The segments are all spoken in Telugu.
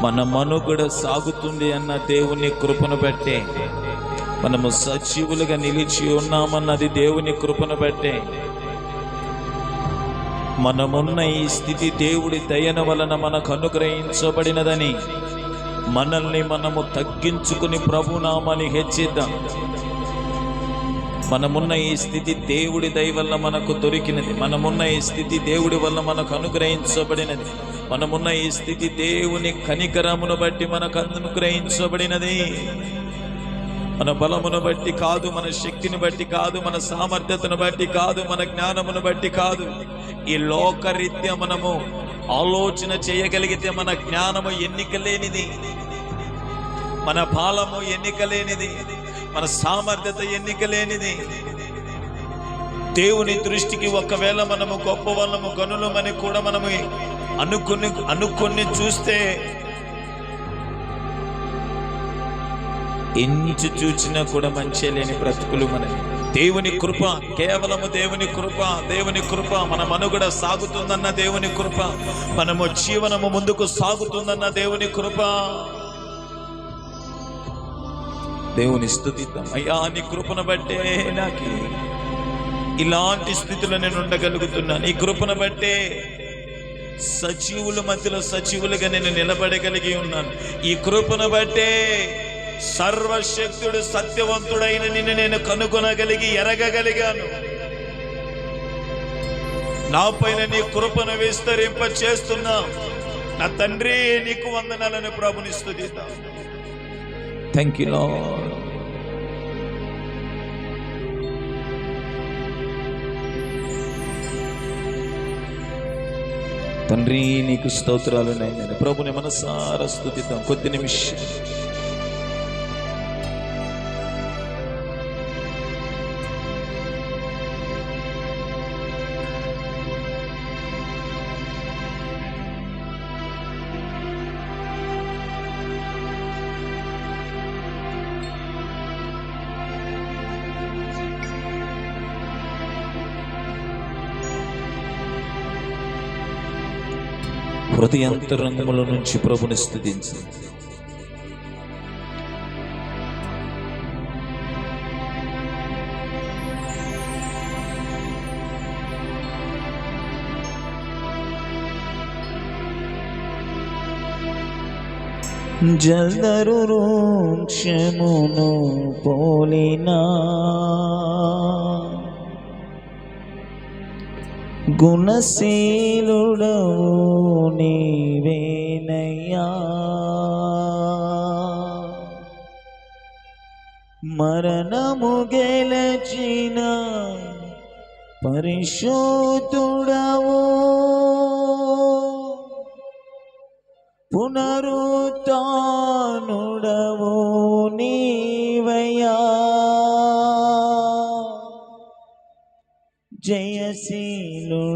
మన మనుగడ సాగుతుంది అన్న దేవుని కృపను బట్టే. మనము సజీవులుగా నిలిచి ఉన్నామన్నది దేవుని కృపను బట్టే. మనమున్న ఈ స్థితి దేవుడి దయన వలన మనకు అనుగ్రహించబడినదని. మనల్ని మనము తగ్గించుకుని ప్రభునామని హెచ్చిద్దాం. మనమున్న ఈ స్థితి దేవుడి దయ వల్ల మనకు దొరికినది. మనమున్న ఈ స్థితి దేవుడి వల్ల మనకు అనుగ్రహించబడినది. మనమున్న ఈ స్థితి దేవుని కనికరమును బట్టి మనకు అనుగ్రహించబడినది. మన బలమును బట్టి కాదు మన శక్తిని బట్టి కాదు మన సామర్థ్యతను బట్టి కాదు మన జ్ఞానమును బట్టి కాదు. ఈ లోకరీత్యా మనము ఆలోచన చేయగలిగితే మన జ్ఞానము ఎన్నిక లేనిది. మన బాలము ఎన్నిక లేనిది. మన సామర్థ్యత ఎన్నిక లేనిది దేవుని దృష్టికి ఒకవేళ మనము గొప్ప వాళ్ళము గనులమని కూడా మనము అనుకుని అనుకుని చూస్తే ఎంచి చూచినా కూడా మంచి లేని బ్రతుకులు మనవి దేవుని కృప కేవలము దేవుని కృప దేవుని కృప మన మనుగడ సాగుతుందన్న దేవుని కృప. మనము జీవనము ముందుకు సాగుతుందన్న దేవుని కృప. దేవుని స్థుతిద్దాం. అయ్యా నీ కృపను బట్టే నాకు ఇలాంటి స్థితిలో నేను ఉండగలుగుతున్నాను నీ కృపను బట్టే సజీవుల మధ్యలో సజీవులుగా నేను నిలబడగలిగి ఉన్నాను. ఈ కృపను బట్టే సర్వశక్తుడు సత్యవంతుడైన నిన్ను నేను కనుగొనగలిగి ఎరగగలిగాను. నా పైన నీ కృపను విస్తరింప చేస్తున్నా నా తండ్రి నీకు వందనాలను ప్రభునిస్తుంది థ్యాంక్ యూ తండ్రి నీకు స్తోత్రాలు నేను ప్రభుని మనసారా స్థుతిద్దాం. కొద్ది నిమిషం. హృదయాంతరంగముల నుంచి ప్రభుని స్థుతించి. జల్దరు రోక్షమును పోలినా. గుణశీలుడవు నీవేనయ్యా. మరణము గెలచిన పరిశోధుడవు పునరుతానుడవు నీవయ్యా. జయసీ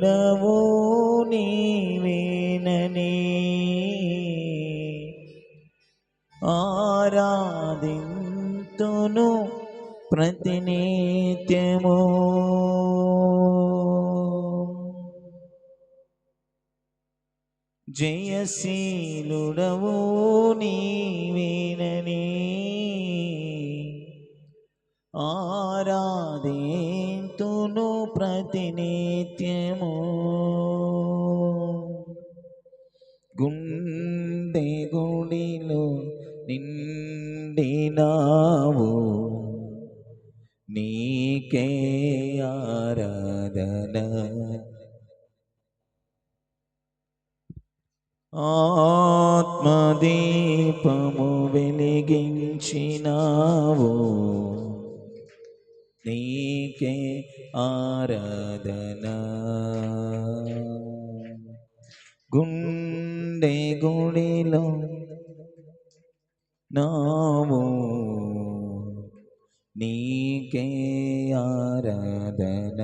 జయశీలుడవు నీవేనని ఆరాధింతును ప్రతినిత్యము. జయశీలుడవు నీవేనని ఆరాధే ప్రతినిత్యము. గుండె గుడిలో నిండినావు. నీకే ఆరాధన. ఆత్మదీపము వెలిగించినావు. నీకే ఆరాధన గుండె గుడిలో నావు నీకే ఆరాధన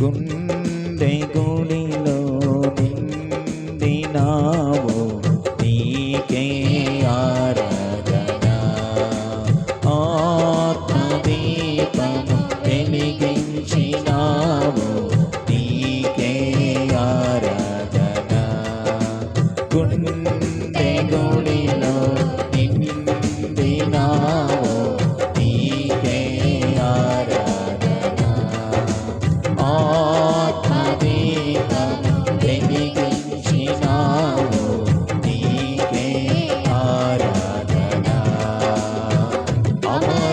గుండె আমার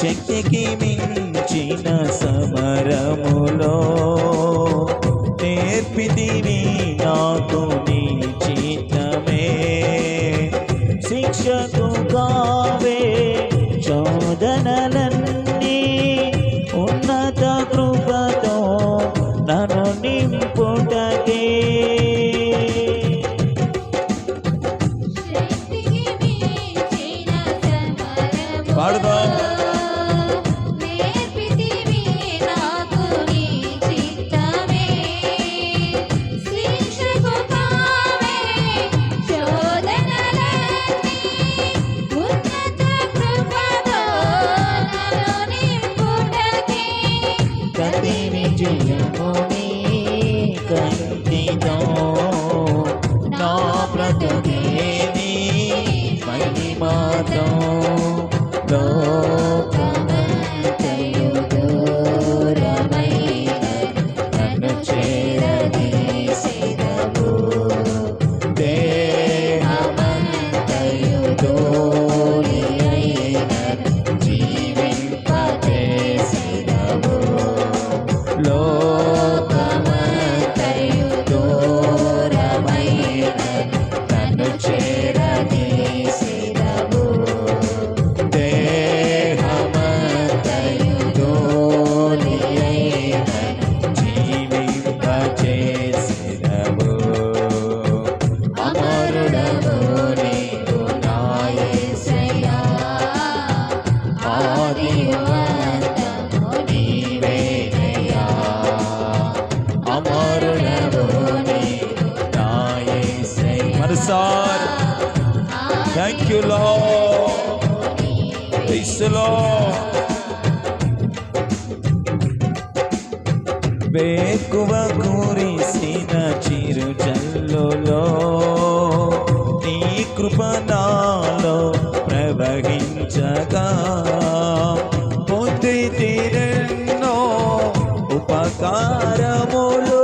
శక్తికి మించిన సమరములో నేర్పితివి నాకు నీ చిత్తమే. శిక్షకు you, Lord. Praise the Lord. వేకువ కురిసిన చిరు జల్లులో నీ కృప నాలో ప్రవహించగా పొద్దు తీరెన్నో ఉపకారములు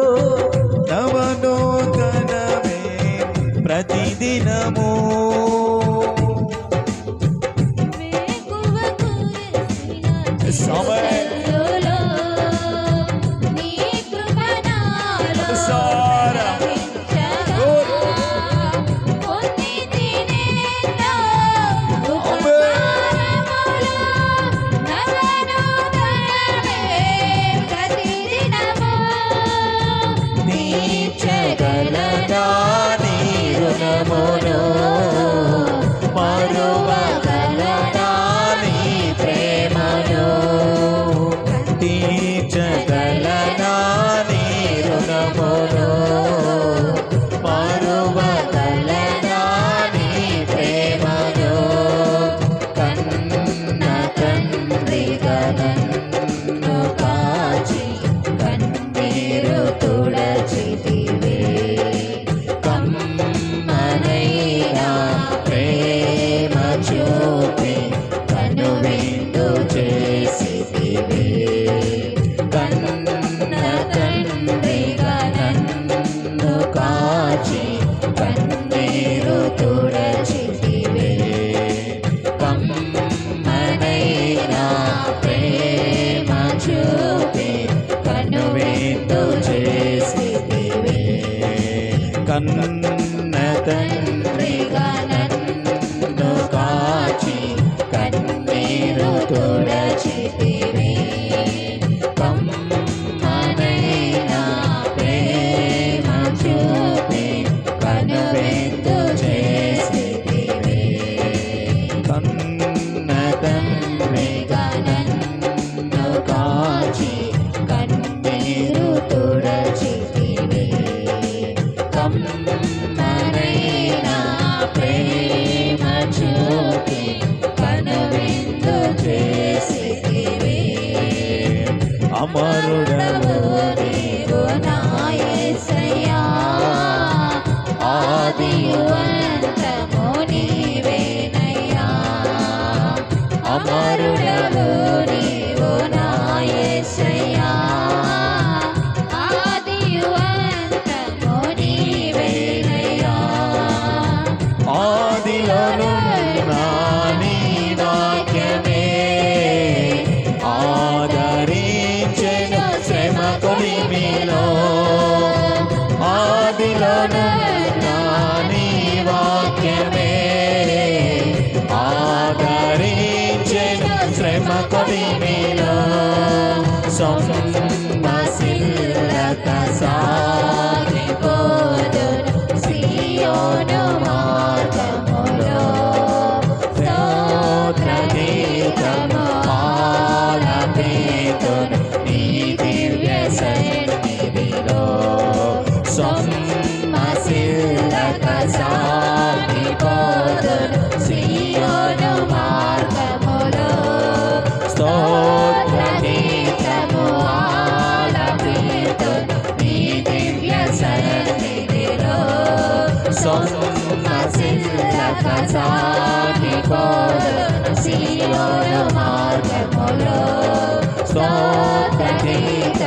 నవనూతనమే ప్రతిదినము Salve!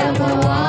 of the water.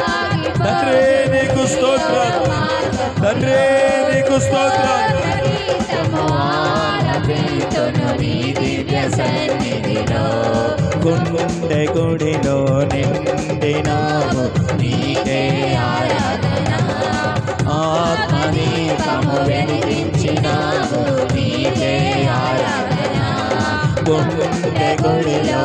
తండ్రే నీకు స్తోత్రం తండ్రే నీకు స్తోత్రం సన్నిధిలో గుండె గుడిలో నిండినాము నీకే ఆరాధన ఆత్మని తము వెలిగించినాము నీకే ఆరాధన గుండె గుడిలో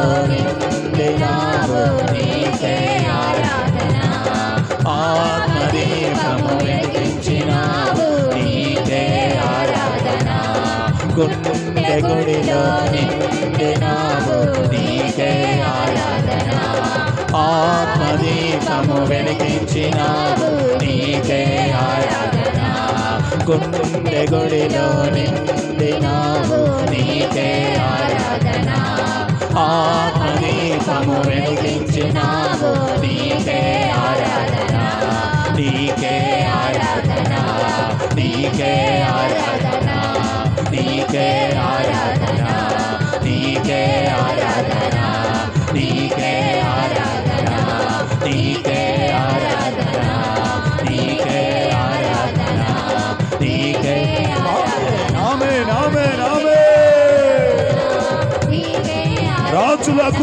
గుడిలో నిండినాము నీకే ఆరాధన. ఆత్మదీపము వెలిగించినాము నీకే ఆరాధన. గుండె గుడిలో నిండినాము నీకే ఆరాధన. ఆత్మదీపము నీకే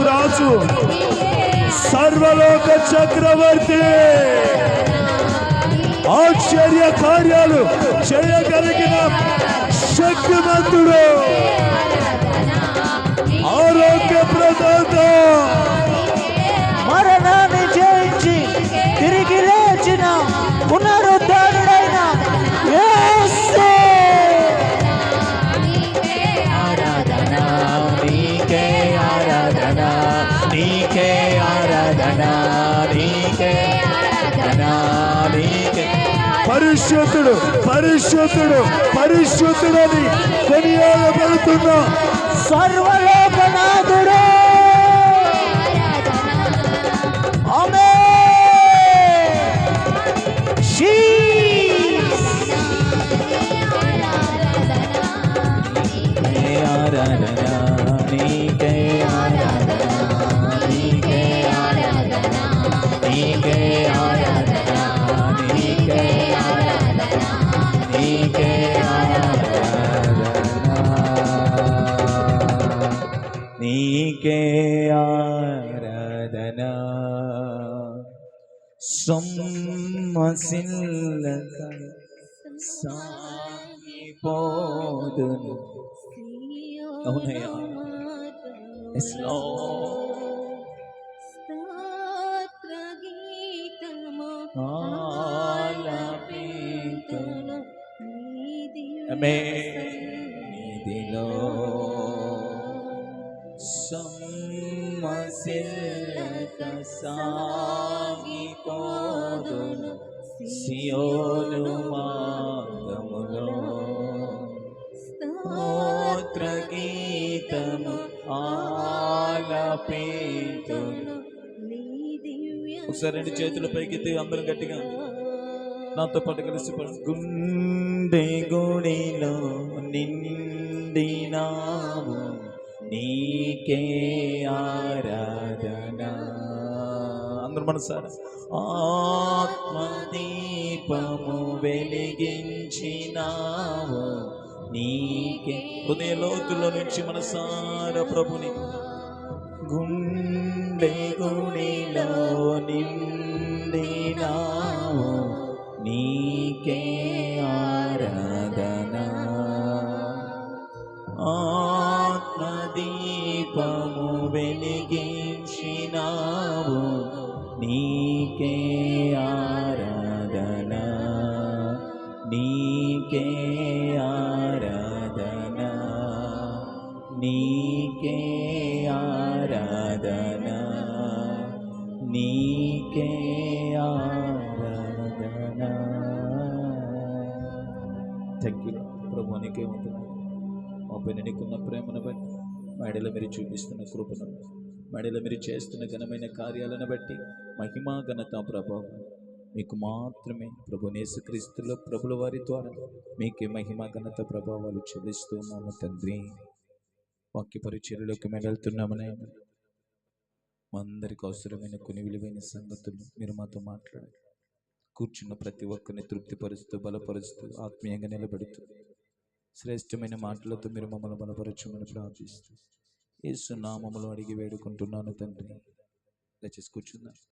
రాజు. సర్వలోక చక్రవర్తి. ఆశ్చర్య కార్యాలు చేయగలిగిన శక్తిమంతుడు. పరిశుద్ధుడు పరిశుద్ధుడని కొనియాడబడుతున్న సర్వలోకనాథుడు. وسلك صاحبنا هنا يا رب اسلام మేదిలో సమ్మసిల్లక సా సియోను మార్గములో స్తోత్ర గీతము ఆలపింతును ఒకసారి రెండు చేతుల పైకెత్తి అందరం గట్టిగా నాతో పాటు కలిసి. గుండె గుడిలో నిండినావు నీకే ఆరాధన అందరూ మనసారి? ఆత్మదీపము వెలిగించినావు. నీకే హృదయ లోతుల్లో నుంచి మనసార ప్రభుని? గుండె గుడిలో నిండినా మా నీకున్న ప్రేమను బట్టి మేడలో మీరు చూపిస్తున్న కృపను మేడలో మీరు చేస్తున్న ఘనమైన కార్యాలను బట్టి మహిమా ఘనత ప్రభావం మీకు మాత్రమే. ప్రభు నేసుక్రీస్తులో ప్రభుల వారి ద్వారా మీకే మహిమా ఘనత ప్రభావాలు చెల్లిస్తూ ఉన్నాము తండ్రి. వాక్య పరిచర్యలోకి మేము అందరికి అవసరమైన కొన్ని విలువైన సంగతులు మీరు మాతో మాట్లాడారు కూర్చున్న ప్రతి ఒక్కరిని తృప్తిపరుస్తూ బలపరుస్తూ ఆత్మీయంగా నిలబెడుతూ శ్రేష్టమైన మాటలతో మీరు మమ్మల్ని బలపరచమని ప్రార్థిస్తూ యేసు నామములో అడిగి వేడుకుంటున్నాను తండ్రి. దయచేసి కూర్చుందా